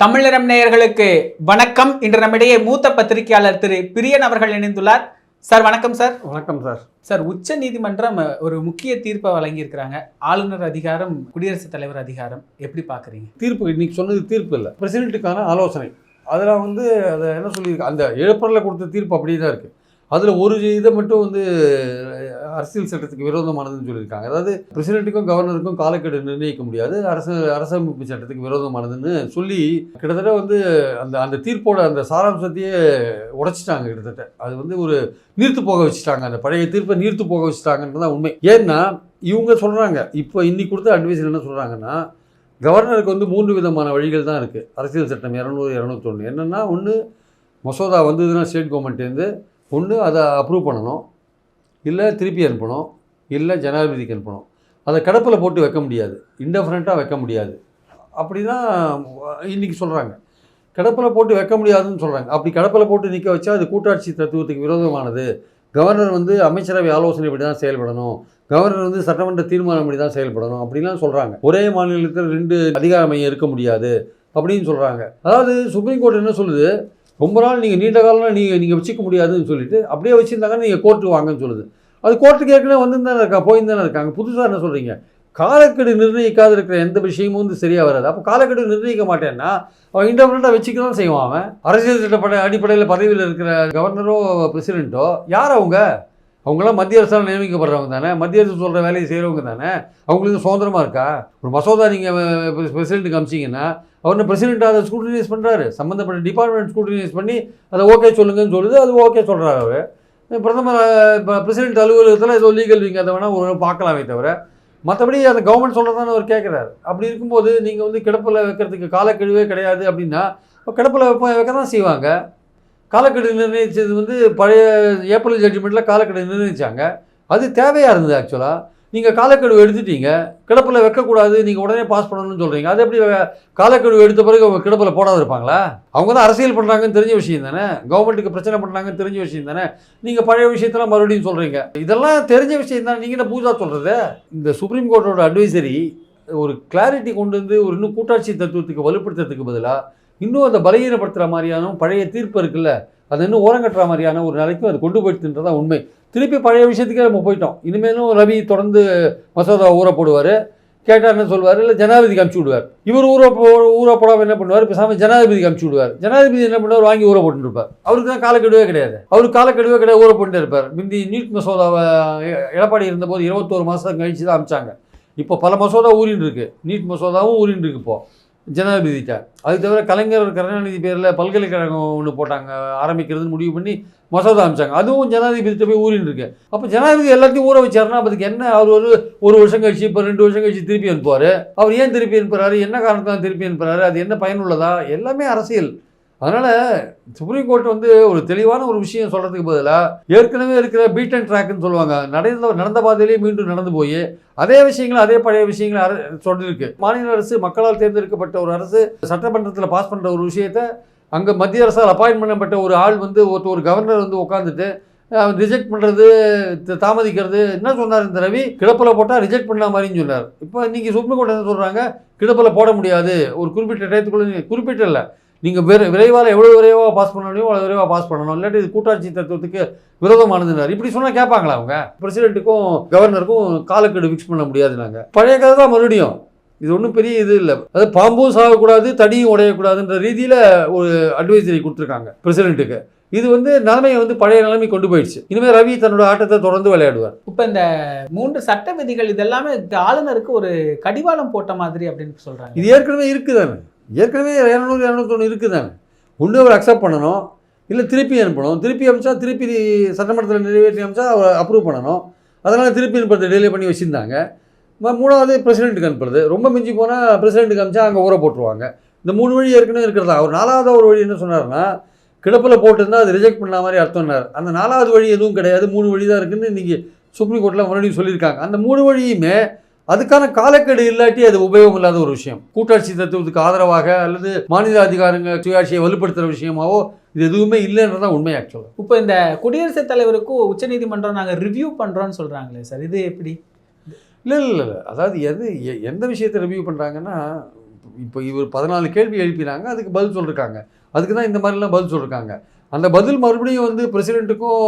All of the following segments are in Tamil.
தமிழரம் நேயர்களுக்கு வணக்கம். இன்று நம்மிடையே மூத்த பத்திரிகையாளர் திரு பிரியன் அவர்கள் இணைந்துள்ளார். சார் வணக்கம் சார். வணக்கம் சார். சார் உச்ச நீதிமன்றம் ஒரு முக்கிய தீர்ப்பை வழங்கியிருக்கிறாங்க. ஆளுநர் அதிகாரம் குடியரசுத் தலைவர் அதிகாரம். எப்படி பார்க்குறீங்க? தீர்ப்பு இன்னைக்கு சொன்னது தீர்ப்பு இல்லை. பிரசிடென்ட்டுக்கான ஆலோசனை. அதில் வந்து அதை என்ன சொல்லியிருக்கு? அந்த ஏப்ரலில் கொடுத்த தீர்ப்பு அப்படியே தான் இருக்குது அதில் ஒரு இதை மட்டும் வந்து அரசியல் சட்டத்துக்கு விரோதமானதுன்னு சொல்லியிருக்காங்க. அதாவது பிரசிடென்ட்டுக்கும் கவர்னருக்கும் காலக்கெடு நிர்ணயிக்க முடியாது. அரசு அரசமைப்பு சட்டத்துக்கு விரோதமானதுன்னு சொல்லி கிட்டத்தட்ட வந்து அந்த அந்த தீர்ப்போட அந்த சாராம்சத்தையே உடைச்சிட்டாங்க கிட்டத்தட்ட. அது வந்து ஒரு நீர்த்து போக வச்சுட்டாங்க. அந்த பழைய தீர்ப்பை நீர்த்து போக வச்சுட்டாங்கன்றது தான் உண்மை. ஏன்னா இவங்க சொல்கிறாங்க இப்போ இன்னைக்கு கொடுத்த அட்வைஸ் என்ன சொல்கிறாங்கன்னா கவர்னருக்கு வந்து மூன்று விதமான வழிகள் தான் இருக்குது அரசியல் சட்டம் இரநூறு இரநூத்தொன்று என்னென்னா ஒன்று மசோதா வந்ததுன்னா ஸ்டேட் கவர்மெண்ட்லேருந்து ஒன்று அதை அப்ரூவ் பண்ணணும். இல்லை திருப்பி அனுப்பணும் இல்லை ஜனாதிபதிக்கு அனுப்பணும். அதை கடப்பில் போட்டு வைக்க முடியாது. இன்டஃபரண்ட்டாக வைக்க முடியாது. அப்படி தான் இன்றைக்கி சொல்கிறாங்க கடப்பில் போட்டு வைக்க முடியாதுன்னு சொல்கிறாங்க அப்படி கடப்பில் போட்டு நிற்க வச்சா அது கூட்டாட்சி தத்துவத்துக்கு விரோதமானது. கவர்னர் வந்து அமைச்சரவை ஆலோசனைப்படி தான் செயல்படணும். கவர்னர் வந்து சட்டமன்ற தீர்மானம் இப்படி தான் செயல்படணும். அப்படிலாம் சொல்கிறாங்க ஒரே மாநிலத்தில் ரெண்டு அதிகார மையம் இருக்க முடியாது. அப்படின்னு சொல்கிறாங்க அதாவது சுப்ரீம் கோர்ட் என்ன சொல்லுது? ரொம்ப நாள் நீங்கள் நீண்ட காலம் நீங்கள் நீங்கள் வச்சுக்க முடியாதுன்னு சொல்லிட்டு அப்படியே வச்சுருந்தாங்கன்னு நீங்கள் கோர்ட்டு வாங்கன்னு சொல்லுது. அது கோர்ட்டுக்கு ஏற்கனவே வந்துருந்தானே இருக்கா? போயிருந்தானே இருக்காங்க. புதுசாக என்ன சொல்கிறீங்க காலக்கெடு நிர்ணயிக்காது இருக்கிற எந்த விஷயமும் வந்து சரியாக வராது. அப்போ காலக்கெடு நிர்ணயிக்க மாட்டேன்னா அவன் இண்டபெண்ட்டாக வச்சுக்க தான் செய்வான் அவன். அரசியல் சட்டப்பட அடிப்படையில் பதவியில் இருக்கிற கவர்னரோ பிரசிடெண்ட்டோ யார் அவங்க? அவங்களாம் மத்திய அரசால் நியமிக்கப்படுறவங்க தானே மத்திய அரசு சொல்கிற வேலையை செய்கிறவங்க தானே அவங்களுக்கு சுதந்திரமாக இருக்கா? ஒரு மசோதா நீங்கள் பிரசிடென்ட்டுக்கு அமிச்சிங்கன்னா அவர் பிரசிடெண்ட் அதை ஸ்கூட்டினைஸ் பண்ணுறாரு சம்மந்தப்பட்ட டிபார்ட்மெண்ட் ஸ்கூட்டினைஸ் பண்ணி அதை ஓகே சொல்லுங்கன்னு சொல்லுது அது ஓகே சொல்கிறாரு அவர். பிரதமர் இப்போ பிரசிடென்ட் அலுவலகத்தில் ஏதோ லீகல் விங் அதை வேணால் ஒரு பார்க்கலாமே தவிர மற்றபடி அந்த கவர்மெண்ட் சொல்கிறதான அவர் கேட்குறாரு அப்படி இருக்கும்போது நீங்கள் வந்து கிடப்பில் வைக்கிறதுக்கு காலக்கெழுவே கிடையாது அப்படின்னா இப்போ கிடப்பில் வைப்ப வைக்க தான் செய்வாங்க. காலக்கெடு நிர்ணயித்தது வந்து பழைய ஏப்ரல் ஜட்ஜ்மெண்ட்டில் காலக்கெடு நிர்ணயிச்சாங்க. அது தேவையாக இருந்தது ஆக்சுவலாக நீங்கள் காலக்கெடு எடுத்துட்டீங்க. கிடப்பில் வைக்கக்கூடாது. நீங்கள் உடனே பாஸ் பண்ணணும்னு சொல்கிறீங்க அது எப்படி காலக்கெடு எடுத்த பிறகு அவங்க கிடப்பில் போடாத இருப்பாங்களா அவங்க தான் அரசியல் பண்ணுறாங்கன்னு தெரிஞ்ச விஷயம் தானே? கவர்மெண்ட்டுக்கு பிரச்சனை பண்ணுறாங்கன்னு தெரிஞ்ச விஷயம் தானே? நீங்கள் பழைய விஷயத்தெல்லாம் மறுபடியும் சொல்கிறீங்க இதெல்லாம் தெரிஞ்ச விஷயம் தானே. நீங்கள் என்ன பூஜா சொல்கிறது இந்த சுப்ரீம் கோர்ட்டோட அட்வைசரி ஒரு கிளாரிட்டி கொண்டு வந்து ஒரு இன்னும் கூட்டாட்சி தத்துவத்துக்கு வலுப்படுத்துறதுக்கு பதிலாக இன்னும் அதை பலகீனப்படுத்துகிற மாதிரியான பழைய தீர்ப்பு இருக்குல்ல அதை இன்னும் ஓரங்கட்டுற மாதிரியான ஒரு நிலைக்கும் அது கொண்டு போயிட்டுன்றதா உண்மை. திருப்பி பழைய விஷயத்துக்கே நம்ம போயிட்டோம். இனிமேலும் ரவி தொடர்ந்து மசோதா ஊற போடுவார். கேட்டால் என்ன சொல்வார்? இல்லை ஜனாதிபதி அமுச்சு விடுவார். இவர் ஊற போ ஊற போடாமல் என்ன பண்ணுவார்? பேசாமல் ஜனாதிபதி அமுச்சு விடுவார். ஜனாதிபதி என்ன பண்ணுவார்? வாங்கி ஊற போட்டுட்டு இருப்பார். அவருக்கு தான் காலக்கெடுவே கிடையாது. அவருக்கு காலக்கெடுவே கிடையாது ஊற போட்டு இருப்பார். முந்தி நீட் மசோதாவை எ- எடப்பாடி இருந்தபோது இருபத்தோரு மாதம் கழிச்சு தான் அமிச்சாங்க. இப்போ பல மசோதா ஊறின்னு இருக்கு. நீட் மசோதாவும் ஊறின்னு இருக்கு இப்போ. ஜனாதிபதிட்ட அது தவிர கலைஞர் கருணாநிதி பேரில் பல்கலைக்கழகம் ஒன்று போட்டாங்க ஆரம்பிக்கிறதுன்னு முடிவு பண்ணி மசோதா அமிச்சாங்க அதுவும் ஜனாதிபதிட்ட போய் ஊறின்னு இருக்கு. அப்போ ஜனாதிபதி எல்லாத்தையும் ஊற வச்சாருன்னா அதுக்கு என்ன அவர் ஒரு ஒரு வருஷம் கழிச்சு இப்போ ரெண்டு வருஷம் கழிச்சு திருப்பி அனுப்புவார்? அவர் ஏன் திருப்பி அனுப்புறாரு? என்ன காரணத்தான் திருப்பி அனுப்புறாரு? அது என்ன பயனுள்ளதா? எல்லாமே அரசியல். அதனால் சுப்ரீம் கோர்ட் வந்து ஒரு தெளிவான ஒரு விஷயம் சொல்கிறதுக்கு பதிலாக ஏற்கனவே இருக்கிற பீட் அண்ட் ட்ராக்னு சொல்லுவாங்க. நடந்த நடந்த பாதையிலேயே மீண்டும் நடந்து போய் அதே விஷயங்கள் அதே பழைய விஷயங்கள் அர சொல்லியிருக்கு மாநில அரசு மக்களால் தேர்ந்தெடுக்கப்பட்ட ஒரு அரசு சட்டமன்றத்தில் பாஸ் பண்ணுற ஒரு விஷயத்தை அங்கே மத்திய அரசால் அப்பாயின்ட் பண்ணப்பட்ட ஒரு ஆள் வந்து ஒருத்த ஒரு கவர்னர் வந்து உட்காந்துட்டு ரிஜெக்ட் பண்ணுறது தாமதிக்கிறது என்ன சொன்னார் இந்த ரவி? கிடப்பில் போட்டால் ரிஜெக்ட் பண்ண மாதிரின்னு சொன்னார். இப்போ இன்றைக்கி சுப்ரீம் கோர்ட் என்ன சொல்கிறாங்க கிடப்பில் போட முடியாது. ஒரு குறிப்பிட்ட டயத்துக்குள்ளே குறிப்பிட்ட இல்லை. நீங்கள் விரை விரைவாக எவ்வளோ விரைவாக பாஸ் பண்ண முடியுமோ அவ்வளோ விரைவாக பாஸ் பண்ணணும். இல்லாட்டி இது கூட்டாட்சி தத்துவத்துக்கு விரோதமானதுனார் இப்படி சொன்னால் கேட்பாங்களா அவங்க? பிரசிடென்ட்டுக்கும் கவர்னருக்கும் காலக்கெடு ஃபிக்ஸ் பண்ண முடியாதுனாங்க பழைய கதை தான் மறுபடியும். இது ஒன்றும் பெரிய இது இல்லை. அது பாம்பும் சாகக்கூடாது தடியும் உடையக்கூடாதுன்ற ரீதியில் ஒரு அட்வைசரி கொடுத்துருக்காங்க பிரசிடென்ட்டுக்கு இது வந்து நிலைமையை வந்து பழைய நிலைமை கொண்டு போயிடுச்சு. இனிமேல் ரவி தன்னோட ஆட்டத்தை தொடர்ந்து விளையாடுவார். இப்போ இந்த மூன்று சட்ட விதிகள் இதெல்லாமே ஆளுநருக்கு ஒரு கடிவாளம் போட்ட மாதிரி அப்படின்னு சொல்றாங்க. இது ஏற்கனவே இருக்குதானே? ஏற்கனவே இரநூறு இரநூத்தொன்று இருக்குதாங்க ஒன்று அவர் அக்செப்ட் பண்ணணும். இல்லை திருப்பி அனுப்பணும். திருப்பி அனுப்பிச்சா திருப்பி சட்டமன்றத்தில் நிறைவேற்றி அனுப்பிச்சா அவர் அப்ரூவ் பண்ணணும். அதனால் திருப்பி அனுப்புறது டிலே பண்ணி வச்சுருந்தாங்க. மூணாவது பிரசிடென்ட்டுக்கு அனுப்புறது. ரொம்ப மிஞ்சி போனால் பிரசிடென்ட்டுக்கு அனுப்பிச்சா அங்கே ஊற போட்டுருவாங்க. இந்த மூணு வழி ஏற்கனவே இருக்கிறதா? அவர் நாலாவது ஒரு வழி என்ன சொன்னார்னா கிடப்பில் போட்டிருந்தால் அது ரிஜெக்ட் பண்ண மாதிரி அர்த்தம்னார். அந்த நாலாவது வழி எதுவும் கிடையாது. மூணு வழி தான் இருக்குன்னு இன்றைக்கி சுப்ரீம் கோர்ட்டில் மறுபடியும் சொல்லியிருக்காங்க. அந்த மூணு வழியுமே அதுக்கான காலக்கெடு இல்லாட்டி அது உபயோகம் இல்லாத ஒரு விஷயம். கூட்டாட்சி தத்துவத்துக்கு ஆதரவாக அல்லது மாநில அதிகாரங்க சுயாட்சியை வலுப்படுத்துகிற விஷயமாவோ இது எதுவுமே இல்லைன்றதான் உண்மை ஆக்சுவலாக இப்போ இந்த குடியரசுத் தலைவருக்கும் உச்சநீதிமன்றம் நாங்கள் ரிவ்யூ பண்ணுறோன்னு சொல்கிறாங்களே சார் இது எப்படி? இல்லை இல்லை இல்லை அதாவது எது எந்த விஷயத்தை ரிவ்யூ பண்ணுறாங்கன்னா இப்போ இவர் பதினாலு கேள்வி எழுப்பினாங்க அதுக்கு பதில் சொல்லிருக்காங்க. அதுக்கு தான் இந்த மாதிரிலாம் பதில் சொல்லிருக்காங்க. அந்த பதில் மறுபடியும் வந்து பிரசிடெண்ட்டுக்கும்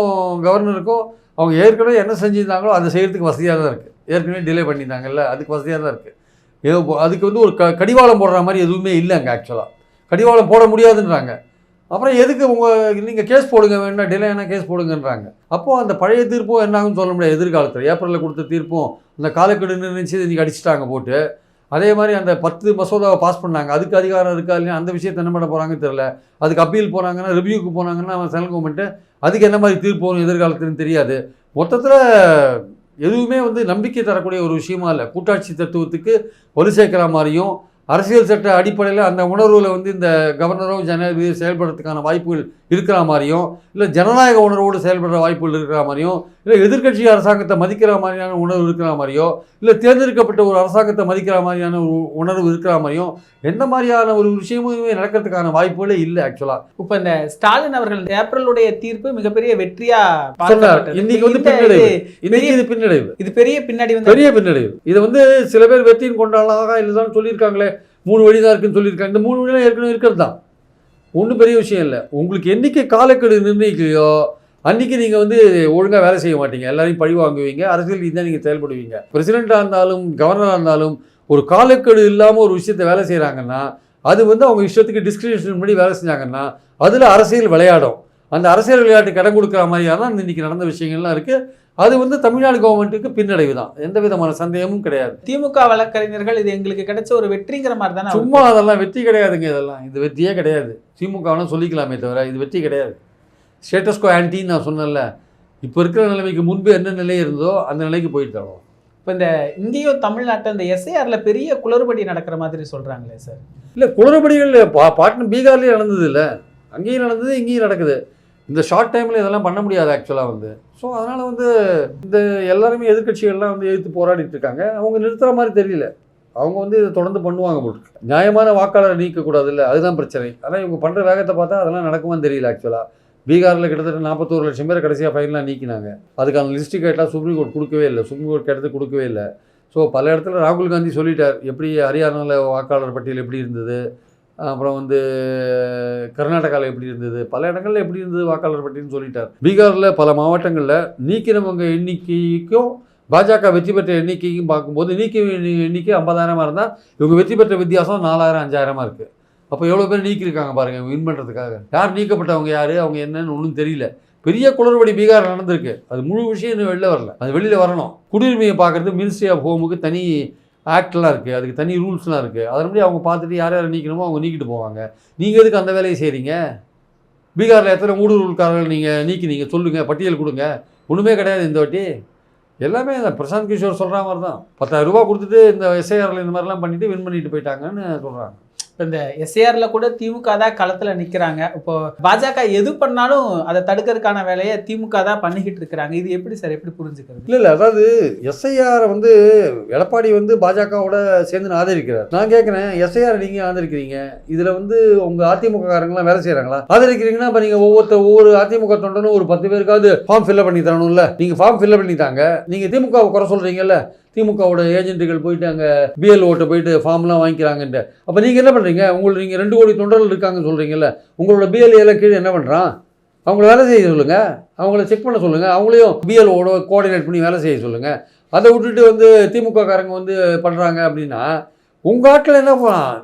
கவர்னருக்கும் அவங்க ஏற்கனவே என்ன செஞ்சுருந்தாங்களோ அதை செய்கிறதுக்கு வசதியாக தான் இருக்குது ஏற்கனவே டிலே பண்ணியிருந்தாங்கல்ல அதுக்கு வசதியாக தான் இருக்குது ஏதோ அதுக்கு வந்து ஒரு க கடிவாளம் போடுற மாதிரி எதுவுமே இல்லை அங்கே ஆக்சுவலாக கடிவாளம் போட முடியாதுன்றாங்க. அப்புறம் எதுக்கு உங்கள் நீங்கள் கேஸ் போடுங்க வேணா டிலே ஆனால் கேஸ் போடுங்கன்றாங்க. அப்போது அந்த பழைய தீர்ப்பும் என்னாகும் சொல்ல முடியாது. எதிர்காலத்தில் ஏப்ரலில் கொடுத்த தீர்ப்பும் அந்த காலக்கெடு நிர்ணயிச்சு இன்றைக்கி அடிச்சிட்டாங்க போட்டு அதே மாதிரி அந்த பத்து மசோதாவை பாஸ் பண்ணாங்க. அதுக்கு அதிகாரம் இருக்கா இல்லையா? அந்த விஷயத்தை என்ன பண்ண போகிறாங்கன்னு தெரியல. அதுக்கு அப்பீல் போனாங்கன்னா ரிவ்யூக்கு போனாங்கன்னா அவன் சென்ட்ரல் கவர்மெண்ட்டு அதுக்கு என்ன மாதிரி தீர்ப்பு வரும் எதிர்காலத்துலன்னு தெரியாது. மொத்தத்தில் எதுவுமே வந்து நம்பிக்கை தரக்கூடிய ஒரு விஷயமா இல்லை. கூட்டாட்சி தத்துவத்துக்கு வலு சேர்க்கிற மாதிரியும் அரசியல் சட்ட அடிப்படையில் அந்த உணர்வில் வந்து இந்த கவர்னரும் ஜனாதிபதியும் செயல்படுறதுக்கான வாய்ப்புகள் இருக்கிற மாதிரியும் இல்லை ஜனநாயக உணர்வோடு செயல்படுற வாய்ப்புகள் இருக்கிற மாதிரியும் இல்லை எதிர்க்கட்சி அரசாங்கத்தை மதிக்கிற மாதிரியான உணர்வு இருக்கிற மாதிரியோ இல்லை தேர்ந்தெடுக்கப்பட்ட ஒரு அரசாங்கத்தை மதிக்கிற மாதிரியான ஒரு உணர்வு இருக்கிற மாதிரியும் எந்த மாதிரியான ஒரு விஷயமுமே நடக்கிறதுக்கான வாய்ப்புகளே இல்லை ஆக்சுவலாக இப்ப இந்த ஸ்டாலின் அவர்கள் ஏப்ரலுடைய தீர்ப்பு மிகப்பெரிய வெற்றியா. இன்னைக்கு வந்து பின்னடைவு. இன்னைக்கு இது பின்னடைவு. இது பெரிய பின்னாடி பெரிய பின்னடைவு. இதை வந்து சில பேர் வெற்றியின் கொண்டாடலாம் இல்லைதான் சொல்லியிருக்காங்களே. மூணு வழி தான் இருக்குன்னு சொல்லியிருக்காங்க. இந்த மூணு வழிலாம் ஏற்கனவே இருக்கிறது தான். ஒன்றும் பெரிய விஷயம் இல்லை. உங்களுக்கு என்னைக்கு காலக்கெடு நிர்ணயிக்கலையோ அன்னைக்கு நீங்கள் வந்து ஒழுங்காக வேலை செய்ய மாட்டீங்க. எல்லாரையும் பழி வாங்குவீங்க அரசியல் ரீதியாக நீங்கள் செயல்படுவீங்க. பிரசிடெண்ட்டாக இருந்தாலும் கவர்னராக இருந்தாலும் ஒரு காலக்கெடு இல்லாமல் ஒரு விஷயத்தை வேலை செய்கிறாங்கன்னா அது வந்து அவங்க இஷ்டத்துக்கு டிஸ்கிரிப்ஷன் பண்ணி வேலை செஞ்சாங்கன்னா அதில் அரசியல் விளையாடும். அந்த அரசியல் விளையாட்டு கடன் கொடுக்குற மாதிரியான தான் இன்னைக்கு நடந்த விஷயங்கள்லாம் இருக்குது அது வந்து தமிழ்நாடு கவர்மெண்ட்டுக்கு பின்னடைவு தான் எந்த விதமான சந்தேகமும் கிடையாது. திமுக வழக்கறிஞர்கள் இது எங்களுக்கு கிடைச்ச ஒரு வெற்றிங்கிற மாதிரி தானே சும்மா அதெல்லாம் வெற்றி கிடையாதுங்க இதெல்லாம். இது வெற்றியே கிடையாது. திமுகவனா சொல்லிக்கலாமே தவிர இது வெற்றி கிடையாது. ஸ்டேட்டஸ்கோ ஆன்டின்னு நான் சொன்னேன்ல இப்போ இருக்கிற நிலைமைக்கு முன்பு என்ன நிலை இருந்தோ அந்த நிலைக்கு போயிட்டு தரோம் இப்ப இந்த இங்கேயோ தமிழ்நாட்டில் இந்த எஸ்ஐஆர்ல பெரிய குளறுபடி நடக்கிற மாதிரி சொல்றாங்களே சார் இல்லை குளறுபடிகள் பா பாட்னு பீகார்லேயே நடந்தது இல்லை. அங்கேயும் நடந்தது இங்கேயும் நடக்குது. இந்த ஷார்ட் டைமில் இதெல்லாம் பண்ண முடியாது ஆக்சுவலாக வந்து. ஸோ அதனால் வந்து இந்த எல்லாருமே எதிர்க்கட்சிகள்லாம் வந்து எதிர்த்து போராடிட்டு இருக்காங்க. அவங்க நிறுத்துற மாதிரி தெரியல. அவங்க வந்து இதை தொடர்ந்து பண்ணுவாங்க போட்டு நியாயமான வாக்காளரை நீக்கக்கூடாது இல்லை. அதுதான் பிரச்சனை. ஆனால் இவங்க பண்ணுற வேகத்தை பார்த்தா அதெல்லாம் நடக்குமான்னு தெரியல ஆக்சுவலாக பீகாரில் கிட்டத்தட்ட நாற்பத்தோரு லட்சம் பேர் கடைசியாக ஃபைனலாக நீக்கினாங்க. அதுக்கான லிஸ்ட்டு கேட்டால் சுப்ரீம் கோர்ட் கொடுக்கவே இல்லை. சுப்ரீம் கோர்ட் கேட்டது கொடுக்கவே இல்லை. ஸோ பல இடத்துல ராகுல் காந்தி சொல்லிட்டார். எப்படி ஹரியானாவில் வாக்காளர் பட்டியல் எப்படி இருந்தது? அப்புறம் வந்து கர்நாடகாவில் எப்படி இருந்தது? பல இடங்களில் எப்படி இருந்தது வாக்காளர் பட்டியல்னு சொல்லிட்டார். பீகாரில் பல மாவட்டங்களில் நீக்கினவங்க எண்ணிக்கைக்கும் பாஜக வெற்றி பெற்ற எண்ணிக்கைக்கும் பார்க்கும்போது நீக்க எண்ணிக்கை ஐம்பதாயிரமாக இருந்தால் இவங்க வெற்றி பெற்ற வித்தியாசம் நாலாயிரம் அஞ்சாயிரமாக இருக்குது அப்போ எவ்வளோ பேர் நீக்கியிருக்காங்க பாருங்கள் வின் பண்ணுறதுக்காக யார் நீக்கப்பட்டவங்க யார் அவங்க என்னன்னு ஒன்றும் தெரியல. பெரிய குளறுபடி பீகார் நடந்திருக்கு. அது முழு விஷயம் இன்னும் வெளில வரல. அது வெளியில் வரணும். குடியுரிமையை பார்க்குறது மினிஸ்ட்ரி ஆஃப் ஹோமுக்கு தனி ஆக்ட்லாம் இருக்குது அதுக்கு தனி ரூல்ஸ்லாம் இருக்குது அதன்படி அவங்க பார்த்துட்டு யார் யாரை நீக்கணுமோ அவங்க நீக்கிட்டு போவாங்க. நீங்கள் எதுக்கு அந்த வேலையை செய்கிறீங்க பீகாரில் எத்தனை ஊடுருவல்காரர்கள் நீங்கள் நீக்கினீங்க? சொல்லுங்கள் பட்டியல் கொடுங்க. ஒன்றுமே கிடையாது இந்த வாட்டி. எல்லாமே இந்த பிரசாந்த் கிஷோர் சொல்கிற மாதிரி தான் பத்தாயிரம் கொடுத்துட்டு இந்த எஸ்ஐஆரில் இந்த மாதிரிலாம் பண்ணிவிட்டு வின் பண்ணிட்டு போயிட்டாங்கன்னு சொல்கிறாங்க இப்போ இந்த எஸ்ஐஆர்ல கூட திமுக தான் களத்துல நிக்கிறாங்க. இப்போ பாஜக எது பண்ணாலும் அதை தடுக்கிறதுக்கான வேலையை திமுக தான் பண்ணிக்கிட்டு இருக்கிறாங்க. இது எப்படி சார்? எப்படி புரிஞ்சுக்கிறது? இல்லை இல்லை. அதாவது எஸ்ஐஆரை வந்து எடப்பாடி வந்து பாஜகவோட சேர்ந்து ஆதரிக்கிறார். நான் கேட்குறேன் எஸ்ஐஆர் நீங்கள் ஆதரிக்கிறீங்க. இதில் வந்து உங்கள் அதிமுக காரங்களாம் வேலை செய்கிறாங்களா ஆதரிக்கிறீங்கன்னா இப்போ நீங்கள் ஒவ்வொருத்த ஒவ்வொரு அதிமுக தொண்டனும் ஒரு பத்து பேருக்காவது ஃபார்ம் ஃபில்அப் பண்ணி தரணும்ல. நீங்கள் ஃபார்ம் ஃபில்அப் பண்ணி தாங்க. நீங்கள் திமுகவை குறை சொல்கிறீங்கல்ல திமுகவோட ஏஜென்ட்டுகள் போயிட்டு அங்கே பிஎல்ஓட்ட போயிட்டு ஃபார்ம்லாம் வாங்கிக்கிறாங்கன்ட்டு. அப்போ நீங்கள் என்ன பண்ணுறீங்க உங்களுக்கு நீங்கள் ரெண்டு கோடி தொண்டர்கள் இருக்காங்கன்னு சொல்கிறீங்கல்ல உங்களோட பிஎல்ஏல கீழே என்ன பண்ணுறான் அவங்கள வேலை செய்ய சொல்லுங்கள் அவங்கள செக் பண்ண சொல்லுங்கள் அவங்களையும் பிஎல்ஓட கோஆர்டினேட் பண்ணி வேலை செய்ய சொல்லுங்கள் அதை விட்டுட்டு வந்து திமுக காரங்க வந்து பண்ணுறாங்க அப்படின்னா உங்கள் ஆட்கள் என்ன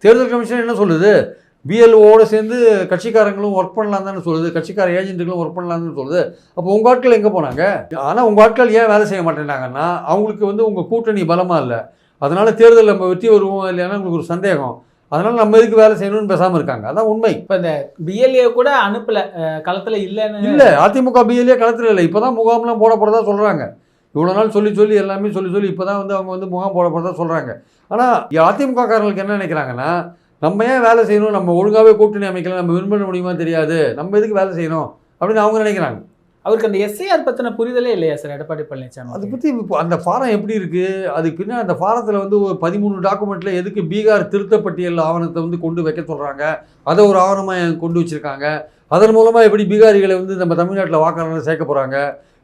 தேர்தல் கமிஷன் என்ன சொல்லுது? பிஎல்ஓட சேர்ந்து கட்சிக்காரங்களும் ஒர்க் பண்ணலாம் தானே சொல்லுது. கட்சிக்கார ஏஜென்ட்டுகளும் ஒர்க் பண்ணலாம்னு சொல்லுது. அப்போ உங்கள் ஆட்கள் எங்கே போனாங்க? ஆனால் உங்கள் ஆட்கள் ஏன் வேலை செய்ய மாட்டேங்கிறாங்கன்னா அவங்களுக்கு வந்து உங்கள் கூட்டணி பலமாக இல்லை. அதனால் தேர்தல் நம்ம வெற்றி வருவோம் இல்லைன்னா உங்களுக்கு ஒரு சந்தேகம். அதனால் நம்ம எதுக்கு வேலை செய்யணும்னு பேசாமல் இருக்காங்க. அதான் உண்மை. இப்ப இந்த பிஎல்ஏ கூட அனுப்பல. களத்துல இல்லைன்னு இல்லை அதிமுக பிஎல்ஏ களத்தில் இல்லை. இப்போ தான் முகாம்லாம் போட போகிறதா சொல்கிறாங்க இவ்வளோ நாள் சொல்லி சொல்லி எல்லாமே சொல்லி சொல்லி இப்போ தான் வந்து அவங்க வந்து முகாம் போட போகிறதா சொல்கிறாங்க ஆனால் அதிமுக காரங்களுக்கு என்ன நினைக்கிறாங்கன்னா நம்ம ஏன் வேலை செய்யணும்? நம்ம ஒழுங்காகவே கூட்டணி அமைக்கலாம் நம்ம வின் பண்ண முடியுமா தெரியாது. நம்ம எதுக்கு வேலை செய்யணும்? அப்படின்னு அவங்க நினைக்கிறாங்க. அவருக்கு அந்த எஸ்ஐஆர் பத்தின புரிதலே இல்லையா சார் எடப்பாடி பழனிசாமி அதை பற்றி இப்போ அந்த ஃபாரம் எப்படி இருக்குது அதுக்கு பின்னாடி அந்த ஃபாரத்தில் வந்து ஒரு பதிமூணு டாக்குமெண்ட்டில் எதுக்கு பீகார் திருத்தப்பட்டியல் ஆவணத்தை வந்து கொண்டு வைக்க சொல்கிறாங்க அதை ஒரு ஆவணமாக கொண்டு வச்சுருக்காங்க? அதன் மூலமாக எப்படி பீகாரிகளை வந்து நம்ம தமிழ்நாட்டில் வாக்காளர்கள் சேர்க்க போகிறாங்க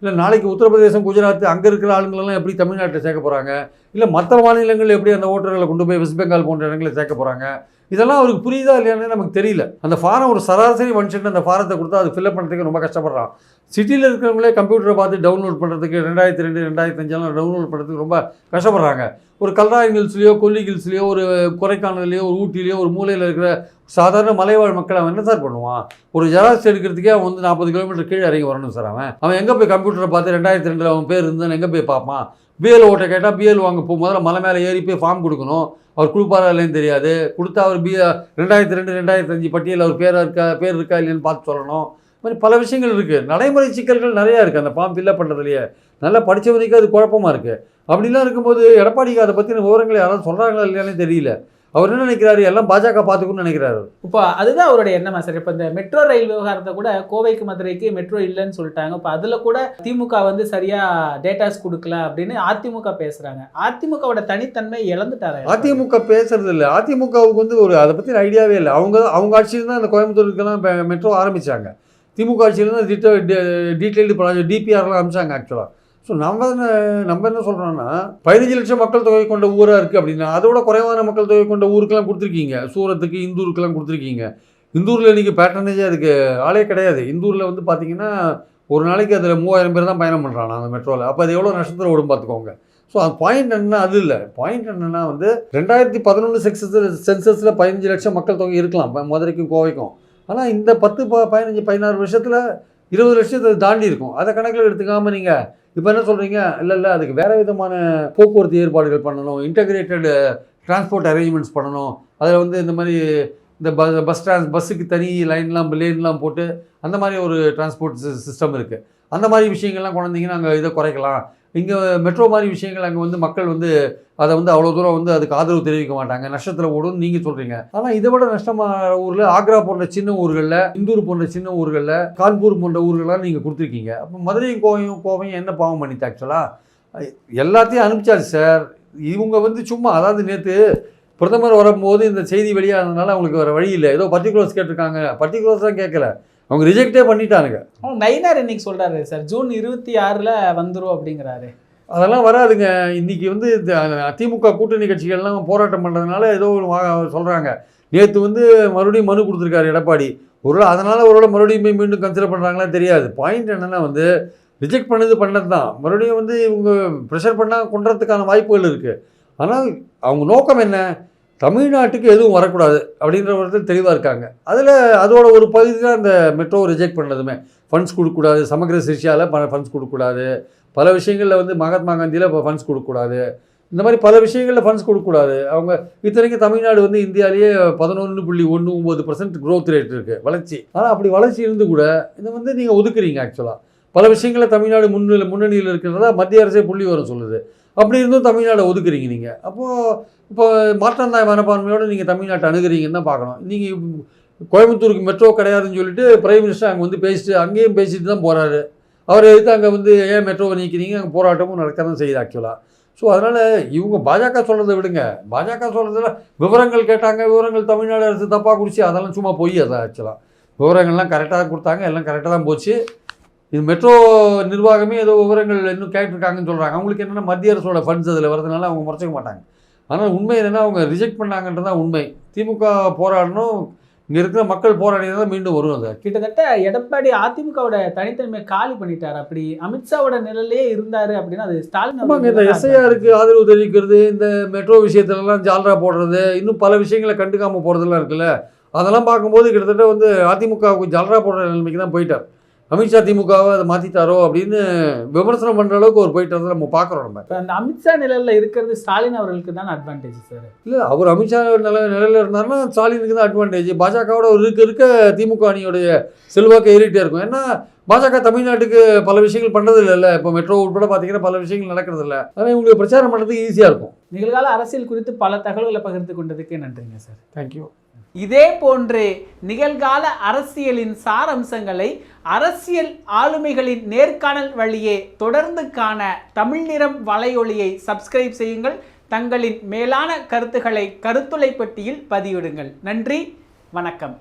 இல்லை நாளைக்கு உத்தரப்பிரதேசம் குஜராத் அங்கே இருக்கிற ஆளுங்களெல்லாம் எப்படி தமிழ்நாட்டில் சேர்க்க போகிறாங்க இல்லை மற்ற மாநிலங்கள் எப்படி அந்த ஓட்டர்களை கொண்டு போய் வெஸ்ட் பெங்கால் போன்ற இடங்களில் சேர்க்க போகிறாங்க இதெல்லாம் அவருக்கு புரியுதா இல்லையானே நமக்கு தெரியல. அந்த ஃபாரம் ஒரு சராசரி மனுஷன் அந்த ஃபாரத்தை கொடுத்தா அது ஃபில்அப் பண்ணுறதுக்கு ரொம்ப கஷ்டப்படுறான். சிட்டியில் இருக்கிறவங்களே கம்ப்யூட்டரை பார்த்து டவுன்லோட் பண்ணுறதுக்கு ரெண்டாயிரத்தி ரெண்டு ரெண்டாயிரத்தி அஞ்செல்லாம் டவுன்லோட் பண்ணுறதுக்கு ரொம்ப கஷ்டப்படுறாங்க. ஒரு கல்ராய் ஹில்ஸ்லையோ கொல்லி ஹில்ஸ்லையோ ஒரு கொடைக்கானல்லையோ ஒரு ஊட்டிலையோ ஒரு மூலையில் இருக்கிற சாதாரண மலைவாழ் மக்கள் அவன் என்ன சார் பண்ணுவான்? ஒரு ஜெராக்ஸ் எடுக்கிறதுக்கே அவன் வந்து நாற்பது கிலோமீட்டர் கீழே இறங்கி வரணும் சார் அவன். அவன் எங்கே போய் கம்ப்யூட்டரை பார்த்து ரெண்டாயிரத்தி ரெண்டில் அவன் பேர் இருந்தான் எங்கே போய் பார்ப்பான்? பிஎல் ஓட்டை கேட்டால் பிஎல் வாங்க. போ முதல்ல மலை மேலே ஏறி போய் ஃபார்ம் கொடுக்கணும். அவர் கொடுப்பாரா இல்லைன்னு தெரியாது. கொடுத்தா அவர் பி ரெண்டாயிரத்தி ரெண்டு ரெண்டாயிரத்தி அஞ்சு பட்டியலில் அவர் பேராக இருக்கா பேர் இருக்கா இல்லைன்னு பார்த்து சொல்லணும். இது மாதிரி பல விஷயங்கள் இருக்குது நடைமுறை சிக்கல்கள் நிறையா இருக்குது அந்த ஃபார்ம் ஃபில்லப் பண்ணுறதுலையே நல்லா படித்தவனுக்கு அது குழப்பமாக இருக்குது அப்படிலாம் இருக்கும்போது எடப்பாடிக்கு அதை பற்றின விவரங்களை யாராவது சொல்கிறாங்களா இல்லையானே தெரியல. அவர் என்ன நினைக்கிறாரு? எல்லாம் பாஜக பார்த்துக்கணும்னு நினைக்கிறாரு. இப்போ அதுதான் அவருடைய எண்ணமா சார். இப்போ இந்த மெட்ரோ ரயில் விவகாரத்தை கூட கோவைக்கு மதுரைக்கு மெட்ரோ இல்லைன்னு சொல்லிட்டாங்க. இப்போ அதுல கூட திமுக வந்து சரியா டேட்டாஸ் கொடுக்கல அப்படின்னு அதிமுக பேசுறாங்க. அதிமுகவோட தனித்தன்மை இழந்துட்டாரு அதிமுக பேசுறது இல்லை. அதிமுகவுக்கு வந்து ஒரு அதை பற்றி ஐடியாவே இல்லை. அவங்க அவங்க ஆட்சியில் தான் அந்த கோயம்புத்தூருக்கெல்லாம் மெட்ரோ ஆரம்பித்தாங்க திமுக ஆட்சியில் தான் டீட்டெயில் டீட்டெயில்டு ப்ராஜெக்ட் டிபிஆர்லாம் அமிச்சாங்க ஆக்சுவலாக ஸோ நம்ம என்ன நம்ம என்ன சொல்கிறோன்னா பதினஞ்சு லட்சம் மக்கள் தொகை கொண்ட ஊராக இருக்குது அப்படின்னா அதோட குறைவான மக்கள் தொகை கொண்ட ஊருக்கெல்லாம் கொடுத்துருக்கீங்க. சூரத்துக்கு இந்தூருக்கெல்லாம் கொடுத்துருக்கீங்க. இந்தூரில் இன்றைக்கி பேட்டர்னேஜே அதுக்கு ஆளே கிடையாது. இந்தூரில் வந்து பார்த்தீங்கன்னா ஒரு நாளைக்கு அதில் மூவாயிரம் பேர் தான் பயணம் பண்ணுறான் அந்த மெட்ரோவில் அப்போ அது எவ்வளோ நஷ்டத்தில் ஓடும் பார்த்துக்கோங்க ஸோ அது பாயிண்ட் என்னன்னா அது இல்லை. பாயிண்ட் என்னென்னா வந்து ரெண்டாயிரத்தி பதினொன்று செக்ஸஸில் சென்சஸில் பதினஞ்சு லட்சம் மக்கள் தொகை இருக்கலாம். மதுரைக்கும் கோவைக்கும். ஆனால் இந்த பத்து ப பதினஞ்சு பதினாறு வருஷத்தில் இருபது லட்சத்தை தாண்டி இருக்கும். அதை கணக்கில் எடுத்துக்காமல் நீங்கள் இப்போ என்ன சொல்கிறீங்க இல்லை இல்லை அதுக்கு வேறு விதமான போக்குவரத்து ஏற்பாடுகள் பண்ணணும் இன்டகிரேட்டட் டிரான்ஸ்போர்ட் அரேஞ்ச்மெண்ட்ஸ் பண்ணணும். அதில் வந்து இந்த மாதிரி இந்த பஸ் பஸ் ட்ரான்ஸ் பஸ்ஸுக்கு தனி லைன்லாம் லேன்லாம் போட்டு அந்த மாதிரி ஒரு டிரான்ஸ்போர்ட் சிஸ்டம் இருக்குது அந்த மாதிரி விஷயங்கள்லாம் கொண்டு வந்தீங்கன்னா இதை குறைக்கலாம். இங்கே மெட்ரோ மாதிரி விஷயங்கள் அங்கே வந்து மக்கள் வந்து அதை வந்து அவ்வளோ தூரம் வந்து அதுக்கு ஆதரவு தெரிவிக்க மாட்டாங்க. நஷ்டத்தில் ஓடும்னு நீங்கள் சொல்கிறீங்க ஆனால் இதை விட நஷ்டமான ஊரில் ஆக்ரா போன்ற சின்ன ஊர்களில் இந்தூர் போன்ற சின்ன ஊர்களில் கான்பூர் போன்ற ஊர்களெலாம் நீங்கள் கொடுத்துருக்கீங்க. அப்போ மதுரையும் கோவையும் கோவையும் என்ன பாவம் பண்ணிட்டு ஆக்சுவலாக எல்லாத்தையும் அனுப்பிச்சாச்சு சார். இவங்க வந்து சும்மா அதாவது நேற்று பிரதமர் வரும்போது இந்த செய்தி வெளியானதுனால அவங்களுக்கு வேறு வழி இல்லை. ஏதோ பர்டிகுலர்ஸ் கேட்டிருக்காங்க. பர்டிகுலர்ஸ் தான் கேட்கல அவங்க ரிஜெக்டே பண்ணிட்டானுங்க. ஆனா, நயினார் இன்னைக்கு சொல்றாரு சார் ஜூன் இருபத்தி ஆறுல வந்துரும் அப்படிங்கிறாரு. அதெல்லாம் வராதுங்க. இன்னைக்கு வந்து இந்த திமுக கூட்டணி கட்சிகள்லாம் போராட்டம் பண்ணுறதுனால ஏதோ ஒரு சொல்கிறாங்க நேற்று வந்து மறுபடியும் மனு கொடுத்துருக்காரு எடப்பாடி. ஒருவேளை அதனால் ஒருவேளை மறுபடியும் போய் மீண்டும் கன்சிடர் பண்ணுறாங்களா தெரியாது. பாயிண்ட் என்னென்னா வந்து ரிஜெக்ட் பண்ணது பண்ணது தான் மறுபடியும் வந்து இவங்க ப்ரெஷர் பண்ணால் கொண்டுறதுக்கான வாய்ப்புகள் இருக்குது ஆனால் அவங்க நோக்கம் என்ன? தமிழ்நாட்டுக்கு எதுவும் வரக்கூடாது அப்படின்ற ஒருத்தர் தெளிவாக இருக்காங்க. அதில் அதோட ஒரு பகுதி தான் இந்த மெட்ரோ ரிஜெக்ட் பண்ணதுமே. ஃபண்ட்ஸ் கொடுக்கக்கூடாது சமகிர சிஷியாவில் பல ஃபண்ட்ஸ் கொடுக்கக்கூடாது. பல விஷயங்களில் வந்து மகாத்மா காந்தியில் இப்போ ஃபண்ட்ஸ் கொடுக்கக்கூடாது. இந்த மாதிரி பல விஷயங்களில் ஃபண்ட்ஸ் கொடுக்கக்கூடாது. அவங்க இத்தனைக்கும் தமிழ்நாடு வந்து இந்தியாவிலேயே பதினொன்று புள்ளி ஒன்று ஒம்பது பர்சன்ட் க்ரோத் ரேட் இருக்குது வளர்ச்சி. ஆனால் அப்படி வளர்ச்சி இருந்து கூட இதை வந்து நீங்கள் ஒதுக்குறீங்க ஆக்சுவலாக பல விஷயங்களில் தமிழ்நாடு முன்னிலை முன்னணியில் இருக்கிறதா மத்திய அரசே புள்ளி வரும் சொல்லுது. அப்படி இருந்தும் தமிழ்நாடை ஒதுக்குறீங்க நீங்கள் அப்போது இப்போ மாற்றந்தாய் மனப்பான்மையோடு நீங்கள் தமிழ்நாட்டை அணுகுறீங்கன்னு தான் பார்க்கணும். நீங்கள் கோயம்புத்தூருக்கு மெட்ரோ கிடையாதுன்னு சொல்லிட்டு பிரைம் மினிஸ்டர் அங்கே வந்து பேசிட்டு அங்கேயும் பேசிட்டு தான் போகிறாரு அவர் எதுக்கு அங்கே வந்து ஏன் மெட்ரோவை நீக்கிறீங்க? அங்கே போராட்டமும் நடக்க தான் செய்யுது ஆக்சுவலாக ஸோ அதனால் இவங்க பாஜக சொல்கிறத விடுங்க. பாஜக சொல்கிறதுல விவரங்கள் கேட்டாங்க. விவரங்கள் தமிழ்நாடு அரசு தப்பாக குடிச்சு அதெல்லாம் சும்மா போய் அதான் ஆக்சுவலாக விவரங்கள்லாம் கரெக்டாக கொடுத்தாங்க. எல்லாம் கரெக்டாக தான் போச்சு. இது மெட்ரோ நிர்வாகமே ஏதோ விவரங்கள் இன்னும் கேட்டிருக்காங்கன்னு சொல்கிறாங்க அவங்களுக்கு என்னென்னா மத்திய அரசோட ஃபண்ட்ஸ் அதில் வரதுனால அவங்க முறைச்சிக்க மாட்டாங்க. ஆனால் உண்மை என்னென்னா அவங்க ரிஜெக்ட் பண்ணாங்கன்றது உண்மை. திமுக போராடணும் இங்கே இருக்கிற மக்கள் போராடினா தான் மீண்டும் வரும் அது. கிட்டத்தட்ட எடப்பாடி அதிமுகவோட தனித்தன்மையை காலி பண்ணிட்டாரு. அப்படி அமித்ஷாவோட நிழலே இருந்தாரு அப்படின்னா அது ஸ்டாலின் ஆமாங்க இந்த எஸ்ஐஆருக்கு ஆதரவு தெரிவிக்கிறது இந்த மெட்ரோ விஷயத்துலலாம் ஜால்ரா போடுறது இன்னும் பல விஷயங்களை கண்டுக்காமல் போகிறதெல்லாம் இருக்குல்ல. அதெல்லாம் பார்க்கும்போது கிட்டத்தட்ட வந்து அதிமுகவுக்கு ஜால்ரா போடுற நிலைமைக்கு தான் போயிட்டார். அமித்ஷா திமுகவை அதை மாற்றிட்டாரோ அப்படின்னு விமர்சனம் பண்ணுற அளவுக்கு ஒரு போயிட்டார் நம்ம பார்க்குறோம் நம்ம. இப்ப அந்த அமித்ஷா நிழல்ல இருக்கிறது ஸ்டாலின் அவர்களுக்கு தான் அட்வான்டேஜ் சார் இல்லை அவர் அமித்ஷா நில நிலையில் இருந்தாருன்னா ஸ்டாலினுக்கு தான் அட்வான்டேஜ் பாஜகவோட இருக்க இருக்க திமுக அணியுடைய செல்வாக்கு ஏறிட்டே இருக்கும். ஏன்னா பாஜக தமிழ்நாட்டுக்கு பல விஷயங்கள் பண்ணுறது இல்லைல்ல இப்போ மெட்ரோ உட்பட பார்த்தீங்கன்னா பல விஷயங்கள் நடக்கிறது இல்லை ஆனால் இவங்களுக்கு பிரச்சாரம் பண்ணுறதுக்கு ஈஸியாக இருக்கும். நிகழ்கால அரசியல் குறித்து பல தகவல்களை பகிர்ந்து கொண்டதுக்கு நன்றிங்க சார் தேங்க்யூ இதே போன்று நிகழ்கால அரசியலின் சாரம்சங்களை அரசியல் ஆளுமைகளின் நேர்காணல் வழியே தொடர்ந்து காண தமிழ் நிறம் வலையொலியை சப்ஸ்கிரைப் செய்யுங்கள். தங்களின் மேலான கருத்துக்களை கருத்துளை பெட்டியில் பதிவிடுங்கள். நன்றி வணக்கம்.